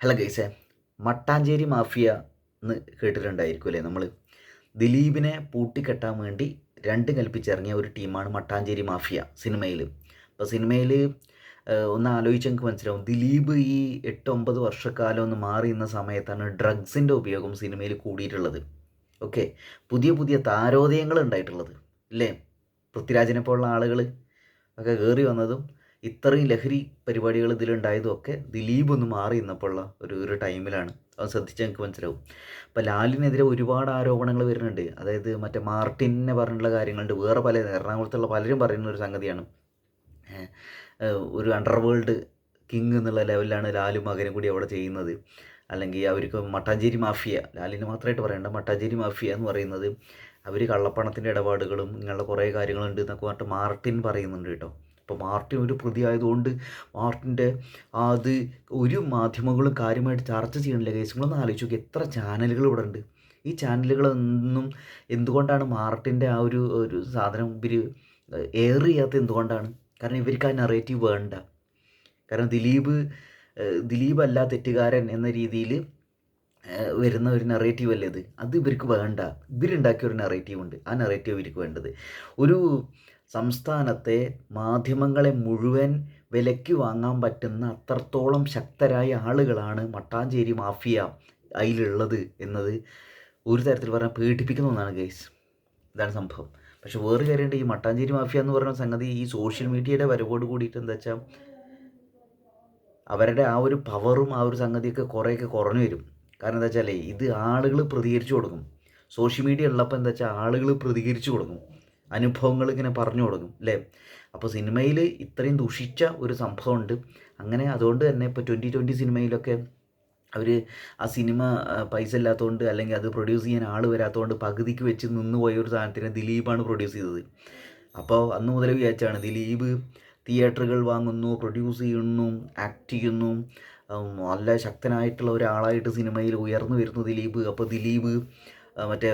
Hello ഗൈസെ Mattancherry mafia എന്ന് കേട്ടിട്ടുണ്ടായിരിക്കും അല്ലേ നമ്മൾ ദിലീപിനെ പൂട്ടിക്കെട്ടാൻ വേണ്ടി രണ്ട് കൽപ്പിച്ചിറങ്ങിയ ഒരു ടീമാണ് മട്ടാഞ്ചേരി മാഫിയ സിനിമയിൽ അപ്പോൾ സിനിമയിൽ ഒന്ന് ആലോചിച്ച് എനിക്ക് മനസ്സിലാവും. ദിലീപ് ഈ എട്ട് ഒമ്പത് വർഷക്കാലം ഒന്ന് മാറി നിന്ന സമയത്താണ് ഡ്രഗ്സിന്റെ ഉപയോഗം സിനിമയിൽ കൂടിയിട്ടുള്ളത്. ഓക്കെ? പുതിയ പുതിയ താരോദയങ്ങൾ ഉണ്ടായിട്ടുള്ളത് ഇല്ലേ പൃഥ്വിരാജിനെ പോലുള്ള ആളുകൾ ഒക്കെ കയറി വന്നതും ഇത്രയും ലഹരി പരിപാടികൾ ഇതിലുണ്ടായതും ഒക്കെ ദിലീപ് ഒന്ന് മാറി നിന്നപ്പോഴുള്ള ഒരു ഒരു ടൈമിലാണ്. അത് ശ്രദ്ധിച്ച് ഞങ്ങൾക്ക് മനസ്സിലാവും. അപ്പോൾ ലാലിനെതിരെ ഒരുപാട് ആരോപണങ്ങൾ വരുന്നുണ്ട്. അതായത് മറ്റേ മാർട്ടിനെ പറഞ്ഞിട്ടുള്ള കാര്യങ്ങളുണ്ട്. വേറെ പല എറണാകുളത്തുള്ള പലരും പറയുന്ന ഒരു സംഗതിയാണ്. ഒരു അണ്ടർ ഒരു അണ്ടർവേൾഡ് കിങ് എന്നുള്ള ലെവലിലാണ് ലാലും മകനും കൂടി അവിടെ ചെയ്യുന്നത്. അല്ലെങ്കിൽ അവർക്ക് മട്ടാഞ്ചേരി മാഫിയ ലാലിന് മാത്രമായിട്ട് പറയേണ്ട മട്ടാഞ്ചേരി മാഫിയ എന്ന് പറയുന്നത്. അവർ കള്ളപ്പണത്തിന്റെ ഇടപാടുകളും ഇങ്ങനെയുള്ള കുറേ കാര്യങ്ങളുണ്ട് എന്നൊക്കെ പറഞ്ഞിട്ട് മാർട്ടിൻ പറയുന്നുണ്ട് കേട്ടോ. അപ്പോൾ മാർട്ടിൻ ഒരു പ്രതി ആയതുകൊണ്ട് മാർട്ടിന്റെ അത് ഒരു മാധ്യമങ്ങളും കാര്യമായിട്ട് ചർച്ച ചെയ്യണില്ല കേസ് നിങ്ങളൊന്ന് ആലോചിച്ച് നോക്കി എത്ര ചാനലുകൾ ഇവിടെ ഉണ്ട് ഈ ചാനലുകളൊന്നും എന്തുകൊണ്ടാണ് മാർട്ടിന്റെ ആ ഒരു ഒരു സാധനം ഇവർ എയർ ചെയ്യാത്ത എന്തുകൊണ്ടാണ്? കാരണം ഇവർക്ക് ആ നറേറ്റീവ് വേണ്ട. കാരണം ദിലീപ് ദിലീപ് അല്ല തെറ്റുകാരൻ എന്ന രീതിയിൽ വരുന്ന ഒരു നറേറ്റീവ് അല്ലേ അത് അത് ഇവർക്ക് വേണ്ട. ഇവരുണ്ടാക്കിയ ഒരു നറേറ്റീവ് ഉണ്ട്. ആ നറേറ്റീവ് ഇവർക്ക് വേണ്ടത്. ഒരു സംസ്ഥാനത്തെ മാധ്യമങ്ങളെ മുഴുവൻ വിലയ്ക്ക് വാങ്ങാൻ പറ്റുന്ന അത്രത്തോളം ശക്തരായ ആളുകളാണ് മട്ടാഞ്ചേരി മാഫിയ അതിലുള്ളത് എന്നത് ഒരു തരത്തിൽ പറഞ്ഞാൽ പേടിപ്പിക്കുന്ന ഒന്നാണ് ഗൈസ് ഇതാണ് സംഭവം. പക്ഷെ വേറെ കാര്യമുണ്ട് ഈ മട്ടാഞ്ചേരി മാഫിയ എന്ന് പറയുന്ന സംഗതി ഈ സോഷ്യൽ മീഡിയയുടെ വരവോട് കൂടിയിട്ട് എന്താ വെച്ചാൽ അവരുടെ ആ ഒരു പവറും ആ ഒരു സംഗതിയൊക്കെ കുറേയൊക്കെ കുറഞ്ഞു വരും. കാരണം എന്താ വെച്ചാൽ ഇത് ആളുകൾ പ്രതികരിച്ചു കൊടുക്കും. സോഷ്യൽ മീഡിയ ഉള്ളപ്പോൾ എന്താ വെച്ചാൽ ആളുകൾ പ്രതികരിച്ചു കൊടുക്കും. അനുഭവങ്ങൾ ഇങ്ങനെ പറഞ്ഞു കൊടുക്കും അല്ലേ? അപ്പോൾ സിനിമയിൽ ഇത്രയും ദുഷിച്ച ഒരു സംഭവമുണ്ട്. അങ്ങനെ അതുകൊണ്ട് തന്നെ ഇപ്പോൾ ട്വന്റി ട്വന്റി സിനിമയിലൊക്കെ അവർ ആ സിനിമ പൈസ ഇല്ലാത്തതുകൊണ്ട് അല്ലെങ്കിൽ അത് പ്രൊഡ്യൂസ് ചെയ്യാൻ ആൾ വരാത്തതുകൊണ്ട് പകുതിക്ക് വെച്ച് നിന്ന് പോയ ഒരു സാധനത്തിന് ദിലീപാണ് പ്രൊഡ്യൂസ് ചെയ്തത്. അപ്പോൾ അന്ന് മുതൽ വിചാരിച്ചാണ് ദിലീപ് തിയേറ്ററുകൾ വാങ്ങുന്നു പ്രൊഡ്യൂസ് ചെയ്യുന്നു ആക്ട് ചെയ്യുന്നു. നല്ല ശക്തനായിട്ടുള്ള ഒരാളായിട്ട് സിനിമയിൽ ഉയർന്നു വരുന്നു ദിലീപ്. അപ്പോൾ ദിലീപ് മറ്റേ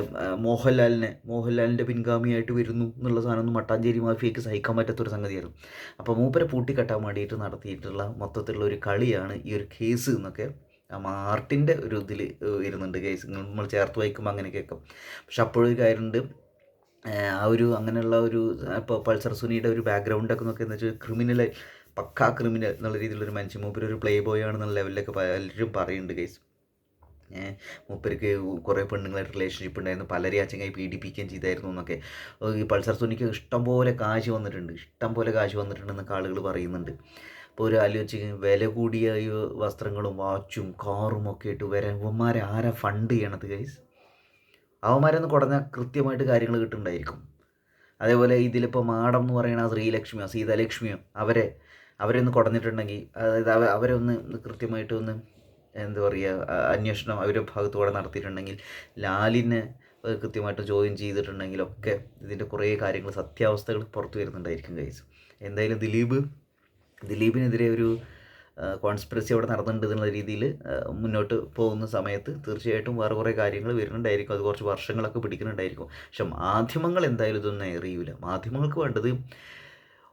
മോഹൻലാലിനെ മോഹൻലാലിന്റെ പിൻഗാമിയായിട്ട് വരുന്നു എന്നുള്ള സാധനം ഒന്നും മട്ടാഞ്ചേരി മാഫിയയ്ക്ക് സഹിക്കാൻ പറ്റാത്തൊരു സംഗതിയായിരുന്നു. അപ്പോൾ മൂപ്പരെ പൂട്ടിക്കെട്ടാൻ വേണ്ടിയിട്ട് നടത്തിയിട്ടുള്ള മൊത്തത്തിലുള്ള ഒരു കളിയാണ് ഈ ഒരു കേസ് എന്നൊക്കെ മാർട്ടിന്റെ ഒരു ഇതിൽ വരുന്നുണ്ട് കേസ്. നമ്മൾ ചേർത്ത് വായിക്കുമ്പോൾ അങ്ങനെ കേൾക്കും. പക്ഷെ അപ്പോഴൊരു കാര്യമുണ്ട്. ആ ഒരു അങ്ങനെയുള്ള ഒരു ഇപ്പോൾ പൾസർ സുനിയുടെ ഒരു ബാക്ക്ഗ്രൗണ്ടൊക്കെ നോക്കി എന്ന് വെച്ചാൽ ക്രിമിനൽ പക്കാ ക്രിമിനൽ എന്നുള്ള രീതിയിലൊരു മനുഷ്യൻ. മൂപ്പര് ഒരു പ്ലേ ബോയ് ആണെന്നുള്ള ലെവലിലൊക്കെ പലരും പറയുന്നുണ്ട് കേസ്. മൂപ്പർക്ക് കുറേ പെണ്ണുങ്ങളായിട്ട് റിലേഷൻഷിപ്പ് ഉണ്ടായിരുന്നു. പലരെയും അച്ചങ്ങായി പീഡിപ്പിക്കുകയും ചെയ്തായിരുന്നു എന്നൊക്കെ. ഈ പൾസർ സുനിക്ക് ഇഷ്ടം പോലെ കാശ് വന്നിട്ടുണ്ട്. ഇഷ്ടം പോലെ കാശ് വന്നിട്ടുണ്ടെന്നൊക്കെ ആളുകൾ പറയുന്നുണ്ട്. ഇപ്പോൾ ഒരു ആലോചിച്ച് വില കൂടിയ വസ്ത്രങ്ങളും വാച്ചും കാറും ഒക്കെ ഇട്ട് വരാൻ ഇവന്മാരെ ആരാ ഫണ്ട് ചെയ്യണത് ഗൈസ് അവന്മാരെന്ന് കുറഞ്ഞാൽ കൃത്യമായിട്ട് കാര്യങ്ങൾ കിട്ടുന്നുണ്ടായിരിക്കും. അതേപോലെ ഇതിലിപ്പോൾ മാഡം എന്ന് പറയുന്ന ശ്രീലക്ഷ്മിയോ സീതാലക്ഷ്മിയോ അവരെ അവരെ ഒന്ന് കുടഞ്ഞിട്ടുണ്ടെങ്കിൽ അതായത് അവ അവരെ ഒന്ന് കൃത്യമായിട്ട് ഒന്ന് എന്താ പറയുക അന്വേഷണം അവരുടെ ഭാഗത്തുകൂടെ നടത്തിയിട്ടുണ്ടെങ്കിൽ ലാലിനെ കൃത്യമായിട്ട് ചോദ്യം ചെയ്തിട്ടുണ്ടെങ്കിലൊക്കെ ഇതിന്റെ കുറേ കാര്യങ്ങൾ സത്യാവസ്ഥകൾ പുറത്തു വരുന്നുണ്ടായിരിക്കും കൈസ് എന്തായാലും ദിലീപ് ദിലീപിനെതിരെ ഒരു കോൺസ്പിറസി അവിടെ നടന്നിട്ടുണ്ട് എന്നുള്ള രീതിയിൽ മുന്നോട്ട് പോകുന്ന സമയത്ത് തീർച്ചയായിട്ടും വേറെ കുറേ കാര്യങ്ങൾ വരുന്നുണ്ടായിരിക്കും. അത് കുറച്ച് വർഷങ്ങളൊക്കെ പിടിക്കുന്നുണ്ടായിരിക്കും. പക്ഷെ മാധ്യമങ്ങൾ എന്തായാലും ഇതൊന്നും അറിയില്ല മാധ്യമങ്ങൾക്ക് വേണ്ടത്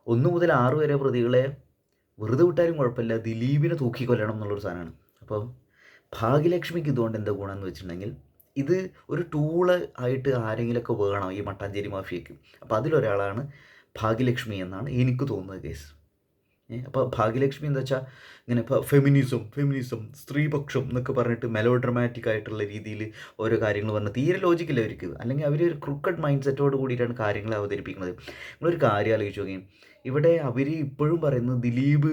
ഒന്ന് മുതൽ ആറ് വരെ പ്രതികളെ വെറുതെ വിട്ടാലും കുഴപ്പമില്ല. ദിലീപിനെ തൂക്കിക്കൊല്ലണം എന്നുള്ളൊരു സാധനമാണ്. അപ്പോൾ ഭാഗ്യലക്ഷ്മിക്ക് ഇതുകൊണ്ട് എന്താ ഗുണമെന്ന് വെച്ചിട്ടുണ്ടെങ്കിൽ ഇത് ഒരു ടൂൾ ആയിട്ട് ആരെങ്കിലുമൊക്കെ വേണം ഈ മട്ടാഞ്ചേരി മാഫിയയ്ക്ക്. അപ്പോൾ അതിലൊരാളാണ് ഭാഗ്യലക്ഷ്മി എന്നാണ് എനിക്ക് തോന്നുന്നത് കേസ് അപ്പോൾ ഭാഗ്യലക്ഷ്മി എന്താ വെച്ചാൽ ഇങ്ങനെ ഇപ്പോൾ ഫെമിനിസം ഫെമിനിസം സ്ത്രീപക്ഷം എന്നൊക്കെ പറഞ്ഞിട്ട് മെലോ ഡ്രമാറ്റിക് ആയിട്ടുള്ള രീതിയിൽ ഓരോ കാര്യങ്ങൾ പറഞ്ഞാൽ തീരെ ലോജിക്കില്ല അവർക്ക് അല്ലെങ്കിൽ അവർ ഒരു ക്രിക്കറ്റ് മൈൻഡ് സെറ്റോട് കൂടിയിട്ടാണ് കാര്യങ്ങൾ അവതരിപ്പിക്കുന്നത്. നിങ്ങളൊരു കാര്യം ആലോചിച്ച് നോക്കി ഇവിടെ അവർ ഇപ്പോഴും പറയുന്നത് ദിലീപ്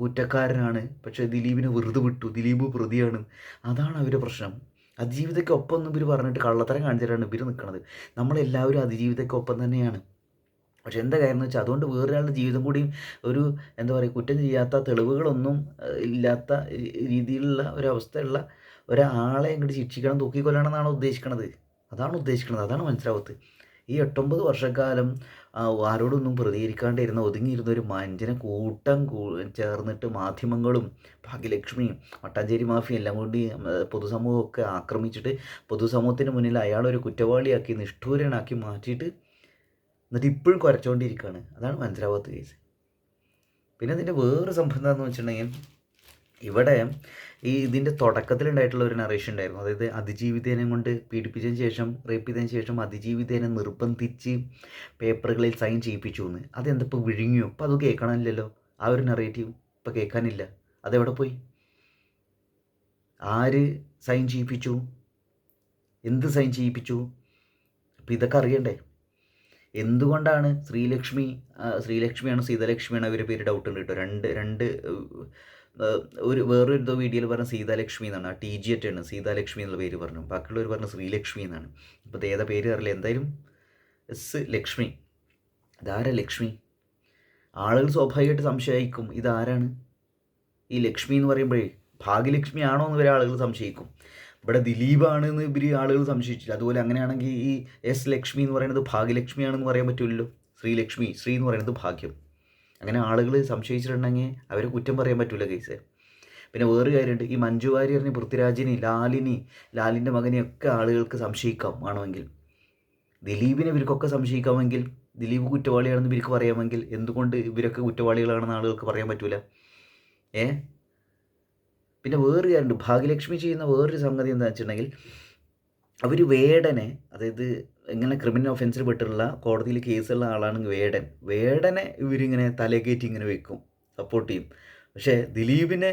കുറ്റക്കാരനാണ്. പക്ഷേ ദിലീപിനെ വെറുതെ വിട്ടു. ദിലീപ് പ്രതിയാണ്. അതാണ് അവരുടെ പ്രശ്നം. അതിജീവിതയ്ക്കൊപ്പം ഒന്നും ഇവർ പറഞ്ഞിട്ട് കള്ളത്തരം കാണിച്ചിട്ടാണ് ഇവർ നിൽക്കുന്നത് നമ്മളെല്ലാവരും അതിജീവിതയ്ക്കൊപ്പം തന്നെയാണ്. പക്ഷെ എന്താ കാര്യം എന്ന് വെച്ചാൽ അതുകൊണ്ട് വേറൊരാളുടെ ജീവിതം കൂടി ഒരു എന്താ പറയുക കുറ്റം ചെയ്യാത്ത തെളിവുകളൊന്നും ഇല്ലാത്ത രീതിയിലുള്ള ഒരവസ്ഥയുള്ള ഒരാളെ ഇങ്ങോട്ട് ശിക്ഷിക്കണം തൂക്കിക്കൊല്ലണം എന്നാണ് ഉദ്ദേശിക്കുന്നത് അതാണ് ഉദ്ദേശിക്കുന്നത് അതാണ് മനസ്സിലാവത്ത് ഈ എട്ടൊമ്പത് വർഷക്കാലം ആരോടൊന്നും പ്രതികരിക്കാണ്ടിരുന്ന ഒതുങ്ങിയിരുന്ന ഒരു മനുഷ്യനെ കൂട്ടം ചേർന്നിട്ട് മാധ്യമങ്ങളും ഭാഗ്യലക്ഷ്മിയും മട്ടാഞ്ചേരി മാഫിയും എല്ലാം കൂടി പൊതുസമൂഹമൊക്കെ ആക്രമിച്ചിട്ട് പൊതുസമൂഹത്തിന് മുന്നിൽ അയാളൊരു കുറ്റവാളിയാക്കി നിഷ്ഠൂരനാക്കി മാറ്റിയിട്ട് എന്നിട്ട് ഇപ്പോഴും കുറച്ചുകൊണ്ടിരിക്കുകയാണ് അതാണ് മനസ്സിലാവാത്ത കേസ്. പിന്നെ അതിന്റെ വേറൊരു സംഭവം എന്താണെന്ന് വെച്ചിട്ടുണ്ടെങ്കിൽ ഇവിടെ ഈ ഇതിന്റെ തുടക്കത്തിലുണ്ടായിട്ടുള്ള ഒരു നറേഷൻ ഉണ്ടായിരുന്നു. അതായത് അതിജീവിതേനെ കൊണ്ട് പീഡിപ്പിച്ചതിന് ശേഷം റേപ്പ് ചെയ്തതിന് ശേഷം അതിജീവിതേനെ നിർബന്ധിച്ച് പേപ്പറുകളിൽ സൈൻ ചെയ്യിപ്പിച്ചു എന്ന് അതെന്തപ്പോൾ വിഴുങ്ങിയോ? അപ്പോൾ അത് കേൾക്കണമില്ലല്ലോ ആ ഒരു നറേറ്റീവ് ഇപ്പോൾ കേൾക്കാനില്ല. അതെവിടെ പോയി? ആര് സൈൻ ചെയ്യിപ്പിച്ചു? എന്ത് സൈൻ ചെയ്യിപ്പിച്ചു? അപ്പോൾ ഇതൊക്കെ അറിയണ്ടേ? എന്തുകൊണ്ടാണ് ശ്രീലക്ഷ്മി ശ്രീലക്ഷ്മിയാണോ സീതലക്ഷ്മിയാണോ ഇവരുടെ പേര് ഡൗട്ട് ഉണ്ട് കേട്ടോ. രണ്ട് രണ്ട് ഒരു വേറൊരു വീഡിയോയിൽ പറഞ്ഞ സീതാലക്ഷ്മി എന്നാണ്. ആ ടി ജി ആണ് സീതാലക്ഷ്മി എന്നുള്ള പേര് പറഞ്ഞു. ബാക്കിയുള്ളവർ പറഞ്ഞ ശ്രീലക്ഷ്മി എന്നാണ്. ഇപ്പോൾ ഏതാ പേര് അറിയില്ല. എന്തായാലും എസ് ലക്ഷ്മി. ഇതാരാ ലക്ഷ്മി? ആളുകൾ സ്വാഭാവികമായിട്ട് സംശയിക്കും. ഇതാരാണ്? ഈ ലക്ഷ്മി എന്ന് പറയുമ്പോഴേ ഭാഗ്യലക്ഷ്മി ആണോ എന്ന് വരെ ആളുകൾ സംശയിക്കും. ഇവിടെ ദിലീപാണ് എന്ന് ഇവർ ആളുകൾ സംശയിച്ചില്ല. അതുപോലെ അങ്ങനെയാണെങ്കിൽ ഈ എസ് ലക്ഷ്മി എന്ന് പറയുന്നത് ഭാഗ്യലക്ഷ്മിയാണെന്ന് പറയാൻ പറ്റില്ലല്ലോ ശ്രീലക്ഷ്മി. ശ്രീ എന്ന് പറയുന്നത് ഭാഗ്യം. അങ്ങനെ ആളുകൾ സംശയിച്ചിട്ടുണ്ടെങ്കിൽ അവരെ കുറ്റം പറയാൻ പറ്റില്ല കേസ് പിന്നെ വേറൊരു കാര്യമുണ്ട്. ഈ മഞ്ജു വാര്യറിനെ പൃഥ്വിരാജിനെ ലാലിനി ലാലിന്റെ മകനെയൊക്കെ ആളുകൾക്ക് സംശയിക്കാം ആണെങ്കിൽ. ദിലീപിനെ ഇവർക്കൊക്കെ സംശയിക്കാമെങ്കിൽ ദിലീപ് കുറ്റവാളിയാണെന്ന് ഇവർക്ക് പറയാമെങ്കിൽ എന്തുകൊണ്ട് ഇവരൊക്കെ കുറ്റവാളികളാണെന്ന് ആളുകൾക്ക് പറയാൻ പറ്റൂല? ഏ? പിന്നെ വേറൊരു കാര്യമുണ്ട്. ഭാഗ്യലക്ഷ്മി ചെയ്യുന്ന വേറൊരു സംഗതി എന്താ വെച്ചിട്ടുണ്ടെങ്കിൽ അവർ വേടനെ അതായത് ഇങ്ങനെ ക്രിമിനൽ ഒഫൻസിൽ പെട്ടിട്ടുള്ള കോടതിയിൽ കേസുള്ള ആളാണെങ്കിൽ വേടൻ. വേടനെ ഇവരിങ്ങനെ തലകേറ്റി ഇങ്ങനെ വെക്കും സപ്പോർട്ട് ചെയ്യും. പക്ഷേ ദിലീപിനെ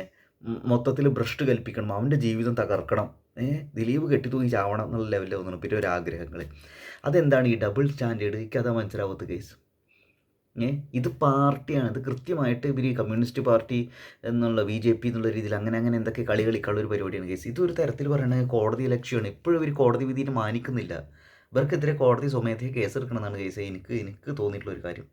മൊത്തത്തിൽ ഭ്രഷ്ട് കൽപ്പിക്കണം അവന്റെ ജീവിതം തകർക്കണം. ഏ ദിലീപ് കെട്ടിത്തൂങ്ങി ചാവണം എന്നുള്ള ലെവലിൽ വന്നു പിന്നെ ഒരു ആഗ്രഹങ്ങൾ അതെന്താണ് ഈ ഡബിൾ സ്റ്റാൻഡേർഡ് എനിക്കതാ മനസ്സിലാവാത്ത കേസ് ഇത് പാർട്ടിയാണ്. ഇത് കൃത്യമായിട്ട് ഇവർ ഈ കമ്മ്യൂണിസ്റ്റ് പാർട്ടി എന്നുള്ള ബി ജെ പി എന്നുള്ള രീതിയിൽ അങ്ങനെ അങ്ങനെ എന്തൊക്കെ കളി കളിക്കാനുള്ള ഒരു പരിപാടിയാണ് കേസ് ഇതൊരു തരത്തിൽ പറയുന്നത് കോടതി ലക്ഷ്യമാണ്. ഇപ്പോഴും ഇവർ കോടതി വിധിയിൽ മാനിക്കുന്നില്ല. ഇവർക്കെതിരെ കോടതി സ്വമേധയെ കേസെടുക്കണമെന്നാണ് കേസ് എനിക്ക് എനിക്ക് തോന്നിയിട്ടുള്ള ഒരു കാര്യം.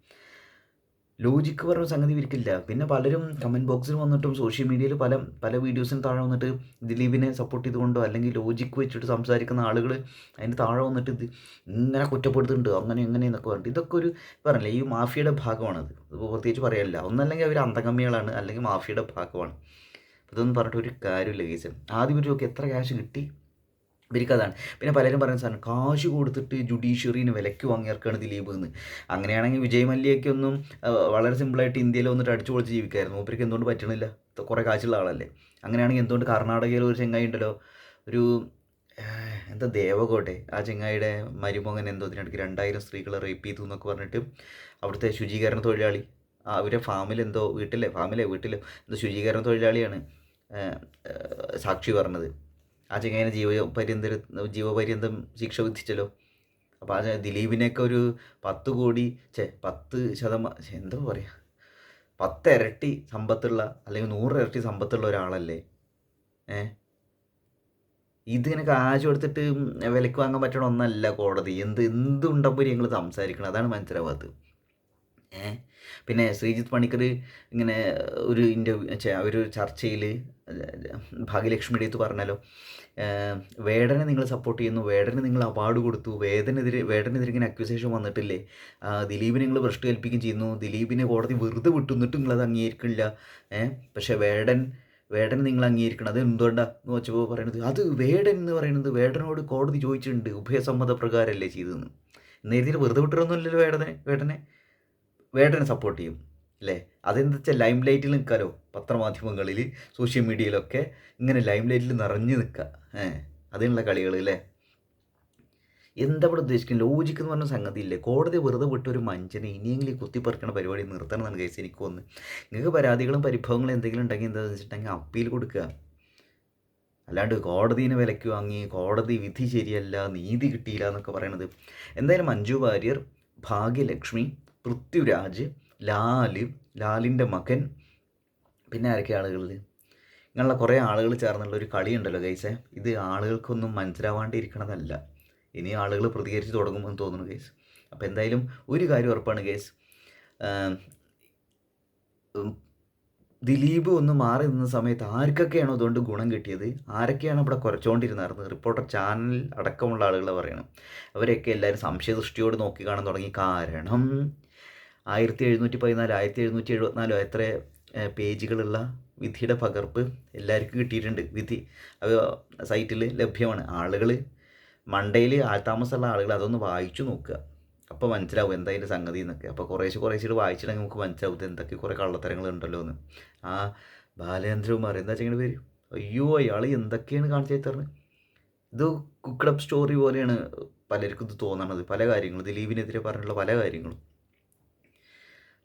ലോജിക്ക് പറഞ്ഞ സംഗതി ഇവർക്കില്ല. പിന്നെ പലരും കമന്റ് ബോക്സിൽ വന്നിട്ടും സോഷ്യൽ മീഡിയയിൽ പല പല വീഡിയോസിന് താഴെ വന്നിട്ട് ദിലീപിനെ സപ്പോർട്ട് ചെയ്തുകൊണ്ടോ അല്ലെങ്കിൽ ലോജിക്ക് വെച്ചിട്ട് സംസാരിക്കുന്ന ആളുകൾ അതിന്റെ താഴെ വന്നിട്ട് ഇത് ഇങ്ങനെ കുറ്റപ്പെടുത്തുന്നുണ്ട് അങ്ങനെ എങ്ങനെ എന്നൊക്കെ പറഞ്ഞിട്ട് ഇതൊക്കെ ഒരു പറഞ്ഞില്ലേ? ഈ മാഫിയയുടെ ഭാഗമാണത്. ഇപ്പോൾ പ്രത്യേകിച്ച് പറയാനില്ല ഒന്നല്ലെങ്കിൽ അവർ അന്തകമ്മികളാണ് അല്ലെങ്കിൽ മാഫിയയുടെ ഭാഗമാണ്. ഇതൊന്നും പറഞ്ഞിട്ട് ഒരു കാര്യമില്ല കേസ് ആദ്യം ഇവരൊക്കെ എത്ര ക്യാഷ് കിട്ടി? ഇവർക്കതാണ് പിന്നെ പലരും പറയുന്ന സാധനം കാശ് കൊടുത്തിട്ട് ജുഡീഷ്യറിന് വിലയ്ക്ക് വാങ്ങിയിറക്കാണ് ദിലീപ് എന്ന്. അങ്ങനെയാണെങ്കിൽ വിജയ് മല്യയ്ക്കൊന്നും ഒന്നും വളരെ സിമ്പിളായിട്ട് ഇന്ത്യയിൽ വന്നിട്ട് അടിച്ചു പൊളിച്ച് ജീവിക്കായിരുന്നു. മൂപ്പർക്ക് എന്തുകൊണ്ട് പറ്റണില്ല? കുറേ കാശുള്ള ആളല്ലേ. അങ്ങനെയാണെങ്കിൽ എന്തുകൊണ്ട് കർണാടകയിൽ ഒരു ചെങ്ങായി ഉണ്ടല്ലോ? ഒരു എന്താ ദേവകോട്ടെ? ആ ചെങ്ങായിയുടെ മരുമകൻ എന്തോ ഇതിനിടയ്ക്ക് രണ്ടായിരം സ്ത്രീകളെ റേപ്പ് ചെയ്തു എന്നൊക്കെ പറഞ്ഞിട്ട് അവിടുത്തെ ശുചീകരണ തൊഴിലാളി അവരെ ഫാമിൽ എന്തോ വീട്ടിലെ ഫാമിലെ വീട്ടിലെ എന്തോ ശുചീകരണ തൊഴിലാളിയാണ് സാക്ഷി പറഞ്ഞത്. ആ ജീവ പര്യന്തര ജീവപര്യന്തം ശിക്ഷ വിധിച്ചല്ലോ. അപ്പോൾ ആ ദിലീപിനെയൊക്കെ ഒരു പത്ത് കോടി ചേ പത്ത് ശതമാനം എന്താ പറയുക പത്ത് ഇരട്ടി സമ്പത്തുള്ള അല്ലെങ്കിൽ നൂറ് ഇരട്ടി സമ്പത്തുള്ള ഒരാളല്ലേ? ഏ? ഇതിങ്ങനെ കാശ് കൊടുത്തിട്ട് വിലക്ക് വാങ്ങാൻ പറ്റണ ഒന്നല്ല കോടതി. എന്ത് എന്തുണ്ടപ്പോൾ ഞങ്ങൾ സംസാരിക്കണം അതാണ് മനസ്സിലാവാത്തത്. ഏ? പിന്നെ ശ്രീജിത്ത് പണിക്കർ ഇങ്ങനെ ഒരു ഇന്റർവ്യൂ ഒരു ചർച്ചയിൽ ഭാഗ്യലക്ഷ്മിയുടെ അടുത്ത് പറഞ്ഞല്ലോ. വേടനെ നിങ്ങൾ സപ്പോർട്ട് ചെയ്യുന്നു. വേടന് നിങ്ങൾ അവാർഡ് കൊടുത്തു. വേദനെതിരെ വേടനെതിരെ ഇങ്ങനെ അക്യൂസേഷൻ വന്നിട്ടില്ലേ? ദിലീപിനെ നിങ്ങൾ ഭ്രഷ്ട് കൽപ്പിക്കുകയും ചെയ്യുന്നു. ദിലീപിനെ കോടതി വെറുതെ വിട്ടു നിങ്ങൾ നിങ്ങളത് അംഗീകരിക്കില്ല. ഏഹ് പക്ഷേ വേടൻ വേടനെ നിങ്ങൾ അംഗീകരിക്കണം. അത് എന്തുകൊണ്ടാണ് എന്ന് വെച്ചപ്പോൾ പറയുന്നത് അത് വേടൻ എന്ന് പറയുന്നത് വേടനോട് കോടതി ചോദിച്ചിട്ടുണ്ട്. ഉഭയസമ്മത പ്രകാരമല്ലേ ചെയ്തതെന്ന് നേരത്തെ വെറുതെ വിട്ടിട്ടൊന്നുമില്ലല്ലോ വേടനെ വേടനെ. വേടനെ സപ്പോർട്ട് ചെയ്യും. അല്ലേ അതെന്താ വെച്ചാൽ ലൈം ലൈറ്റിൽ നിൽക്കാലോ പത്രമാധ്യമങ്ങളിൽ സോഷ്യൽ മീഡിയയിലൊക്കെ ഇങ്ങനെ ലൈം ലൈറ്റിൽ നിറഞ്ഞു നിൽക്കുക ഏഹ് അതിനുള്ള കളികൾ അല്ലേ എന്താ ഇവിടെ ഉദ്ദേശിക്കുന്നത് ലോജിക്ക് എന്ന് പറഞ്ഞ സംഗതി ഇല്ലേ? കോടതി വെറുതെ വിട്ട ഒരു മഞ്ചനെ ഇനിയെങ്കിലും കുത്തിപ്പറിക്കണ പരിപാടി നിർത്തണം എന്നാണ് കേസ് എനിക്ക് വന്ന് നിങ്ങൾക്ക് പരാതികളും പരിഭവങ്ങളും എന്തെങ്കിലും ഉണ്ടെങ്കിൽ എന്താണെന്ന് വെച്ചിട്ടുണ്ടെങ്കിൽ അപ്പീൽ കൊടുക്കുക. അല്ലാണ്ട് കോടതിനെ വിലയ്ക്ക് വാങ്ങി കോടതി വിധി ശരിയല്ല നീതി കിട്ടിയില്ല എന്നൊക്കെ പറയണത്. എന്തായാലും മഞ്ജു വാര്യർ ഭാഗ്യലക്ഷ്മി പൃഥ്വിരാജ് ലാൽ ലാലിന്റെ മകൻ. പിന്നെ ആരൊക്കെ ആളുകളിൽ ഇങ്ങനെയുള്ള കുറേ ആളുകൾ ചേർന്നുള്ള ഒരു കളിയുണ്ടല്ലോ ഗൈസെ. ഇത് ആളുകൾക്കൊന്നും മനസ്സിലാവാണ്ടിരിക്കണതല്ല. ഇനി ആളുകൾ പ്രതികരിച്ച് തുടങ്ങുമെന്ന് തോന്നുന്നു ഗൈസ്. അപ്പോൾ എന്തായാലും ഒരു കാര്യം ഉറപ്പാണ് ഗൈസ്. ദിലീപ് ഒന്ന് മാറി നിന്ന സമയത്ത് ആർക്കൊക്കെയാണോ അതുകൊണ്ട് ഗുണം കിട്ടിയത്? ആരൊക്കെയാണ് ഇവിടെ കുറച്ചുകൊണ്ടിരുന്നത് റിപ്പോർട്ടർ ചാനൽ അടക്കമുള്ള ആളുകളെ പറയണം. അവരെയൊക്കെ എല്ലാവരും സംശയദൃഷ്ടിയോട് നോക്കി കാണാൻ തുടങ്ങി. കാരണം ആയിരത്തി എഴുന്നൂറ്റി പതിനാല് ആയിരത്തി എഴുന്നൂറ്റി എഴുപത്തിനാലോ എത്ര പേജുകളുള്ള വിധിയുടെ പകർപ്പ് എല്ലാവർക്കും കിട്ടിയിട്ടുണ്ട്. വിധി അത് സൈറ്റിൽ ലഭ്യമാണ്. ആളുകൾ മണ്ടയിൽ താമസമുള്ള ആളുകൾ അതൊന്ന് വായിച്ചു നോക്കുക. അപ്പോൾ മനസ്സിലാവും എന്താ അതിന്റെ സംഗതി എന്നൊക്കെ. അപ്പോൾ കുറേശ്ശെ കുറേശ്ശെ വായിച്ചിട്ടുണ്ടെങ്കിൽ നമുക്ക് മനസ്സിലാവും എന്തൊക്കെ കുറേ കള്ളത്തരങ്ങളുണ്ടല്ലോ എന്ന്. ആ ബാലചന്ദ്രകുമാർ എന്താ വെച്ചാൽ പേര്? അയ്യോ അയാൾ എന്തൊക്കെയാണ് കാണിച്ചു തരുന്നത് ഇത് കുക്കഡപ്പ് സ്റ്റോറി പോലെയാണ് പലർക്കും ഇത് തോന്നണത്. പല കാര്യങ്ങളും. ദിലീപിനെതിരെ പറഞ്ഞിട്ടുള്ള പല കാര്യങ്ങളും.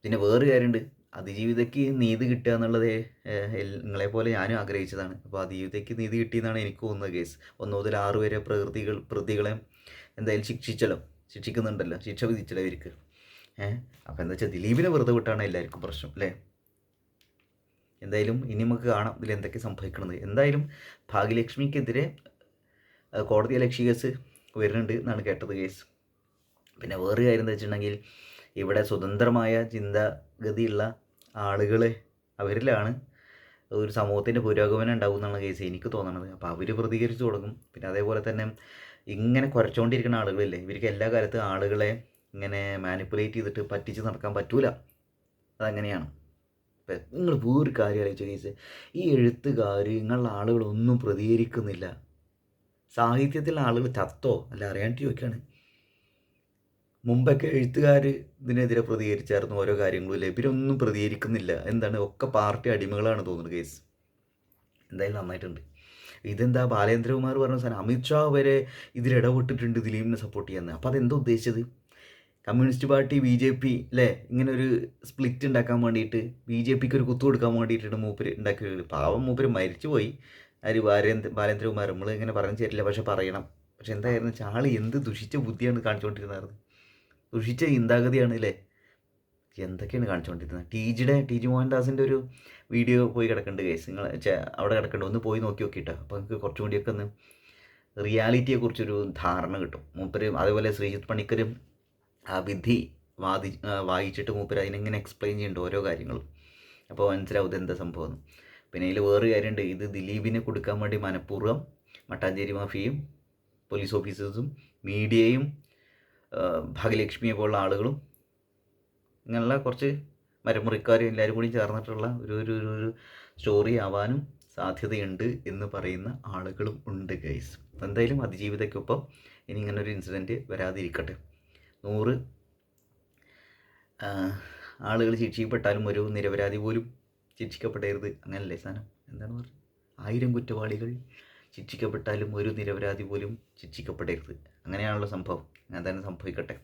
പിന്നെ വേറൊരു കാര്യമുണ്ട് അതിജീവിതയ്ക്ക് നീതി കിട്ടുക എന്നുള്ളത് നിങ്ങളെ പോലെ ഞാനും ആഗ്രഹിച്ചതാണ്. അപ്പോൾ അതിജീവിതയ്ക്ക് നീതി കിട്ടിയെന്നാണ് എനിക്ക് തോന്നുന്നത് കേസ് ഒന്ന് മുതൽ ആറ് വരെ പ്രകൃതികൾ പ്രതികളെ എന്തായാലും ശിക്ഷിച്ചല്ലോ. ശിക്ഷിക്കുന്നുണ്ടല്ലോ. ശിക്ഷ വിധിച്ചല്ലോ ഇവർക്ക്. ഏഹ് അപ്പോൾ എന്താ വെച്ചാൽ ദിലീപിനെ വെറുതെ വിട്ടാണ് എല്ലാവർക്കും പ്രശ്നം അല്ലേ? എന്തായാലും ഇനി നമുക്ക് കാണാം ഇതിൽ എന്തൊക്കെ സംഭവിക്കണത്. എന്തായാലും ഭാഗ്യലക്ഷ്മിക്കെതിരെ കോടതി അലക്ഷ്യ കേസ് വരുന്നുണ്ട് എന്നാണ് കേട്ടത് കേസ് പിന്നെ വേറൊരു കാര്യം എന്താ വെച്ചിട്ടുണ്ടെങ്കിൽ ഇവിടെ സ്വതന്ത്രമായ ചിന്താഗതിയുള്ള ആളുകൾ അവരിലാണ് ഒരു സമൂഹത്തിന്റെ പുരോഗമനം ഉണ്ടാവും എന്നുള്ള കേസ് എനിക്ക് തോന്നണത്. അപ്പോൾ അവർ പ്രതികരിച്ചു തുടങ്ങും. പിന്നെ അതേപോലെ തന്നെ ഇങ്ങനെ കുറച്ചുകൊണ്ടിരിക്കുന്ന ആളുകളില്ലേ ഇവർക്ക് എല്ലാ കാലത്തും ആളുകളെ ഇങ്ങനെ മാനിപ്പുലേറ്റ് ചെയ്തിട്ട് പറ്റിച്ച് നടക്കാൻ പറ്റൂല. അതങ്ങനെയാണ്. ഇപ്പം നിങ്ങൾ വേറൊരു കാര്യം ആലോചിച്ച കേസ് ഈ എഴുത്തുകാർ നിങ്ങളുടെ ആളുകളൊന്നും പ്രതികരിക്കുന്നില്ല. സാഹിത്യത്തിലെ ആളുകൾ ചത്തോ അല്ല അറിയാണ്ട് ചോദിക്കുകയാണ്. മുമ്പൊക്കെ എഴുത്തുകാർ ഇതിനെതിരെ പ്രതികരിച്ചായിരുന്നു ഓരോ കാര്യങ്ങളും ഇല്ല ഇവരൊന്നും പ്രതികരിക്കുന്നില്ല. എന്താണ്? ഒക്കെ പാർട്ടി അടിമകളാണ് തോന്നുന്നത് കേസ്. എന്തായാലും നന്നായിട്ടുണ്ട്. ഇതെന്താ? ബാലേന്ദ്രകുമാർ പറഞ്ഞ സാധനം അമിത്ഷാ വരെ ഇതിൽ ഇടപെട്ടിട്ടുണ്ട് ദിലീപിനെ സപ്പോർട്ട് ചെയ്യാന്ന് അപ്പോൾ അതെന്താ ഉദ്ദേശിച്ചത്? Communist Party B J P അല്ലേ? ഇങ്ങനെ ഒരു സ്പ്ലിറ്റ് ഉണ്ടാക്കാൻ വേണ്ടിയിട്ട് ബി ജെ പിക്ക് ഒരു കുത്തു കൊടുക്കാൻ വേണ്ടിയിട്ടാണ് മൂപ്പര് ഉണ്ടാക്കിയത്. പാവം മൂപ്പര് മരിച്ചുപോയി. ആര്? ബാലേന്ദ്ര ബാലേന്ദ്രകുമാർ. നമ്മൾ ഇങ്ങനെ പറഞ്ഞു തരില്ല പക്ഷെ പറയണം. പക്ഷെ എന്തായിരുന്നു? ആൾ എന്ത് ദുഷിച്ച ബുദ്ധിയാണ് കാണിച്ചുകൊണ്ടിരുന്നത്. ദുഷിച്ച ചിന്താഗതിയാണ് അല്ലേ എന്തൊക്കെയാണ് കാണിച്ചുകൊണ്ടിരുന്നത് ടി ജിയുടെ ടി ജി മോഹൻദാസിന്റെ ഒരു വീഡിയോ പോയി കിടക്കുന്നുണ്ട് കേസ് നിങ്ങൾ അവിടെ കിടക്കുന്നുണ്ട് ഒന്ന് പോയി നോക്കി നോക്കിയിട്ടോ. അപ്പോൾ നിങ്ങൾക്ക് കുറച്ചും കൂടിയൊക്കെ ഒന്ന് റിയാലിറ്റിയെക്കുറിച്ചൊരു ധാരണ കിട്ടും. മൂപ്പര് അതേപോലെ ശ്രീജിത്ത് പണിക്കരും ആ വിധി വാദി വായിച്ചിട്ട് മൂപ്പര് അതിനെങ്ങനെ എക്സ്പ്ലെയിൻ ചെയ്യുന്നുണ്ട് ഓരോ കാര്യങ്ങളും. അപ്പോൾ മനസ്സിലാവും ഇതെന്താ സംഭവം പിന്നെ ഇതിൽ വേറെ കാര്യമുണ്ട് ഇത് ദിലീപിന് കൊടുക്കാൻ വേണ്ടി മനഃപൂർവം മട്ടാഞ്ചേരി മാഫിയും പോലീസ് ഓഫീസേഴ്സും മീഡിയയും ഭാഗ്യലക്ഷ്മിയെ പോലുള്ള ആളുകളും ഇങ്ങനെയുള്ള കുറച്ച് മരമുറിക്കാരും എല്ലാവരും കൂടി ചേർന്നിട്ടുള്ള ഒരു ഒരു ഒരു സ്റ്റോറി ആവാനും സാധ്യതയുണ്ട് എന്ന് പറയുന്ന ആളുകളും ഉണ്ട് ഗൈസ് എന്തായാലും അതിജീവിതയ്ക്കൊപ്പം ഇനി ഇങ്ങനെ ഒരു ഇൻസിഡന്റ് വരാതിരിക്കട്ടെ. നൂറ് ആളുകൾ ശിക്ഷിക്കപ്പെട്ടാലും ഒരു നിരപരാധി പോലും ശിക്ഷിക്കപ്പെടരുത്. അങ്ങനല്ലേ സാധനം എന്താണ് പറയുക ആയിരം കുറ്റവാളികൾ ശിക്ഷിക്കപ്പെട്ടാലും ഒരു നിരപരാധി പോലും ശിക്ഷിക്കപ്പെടരുത്. അങ്ങനെയാണല്ലോ സംഭവം. അങ്ങനെ തന്നെ സംഭവിക്കട്ടെ.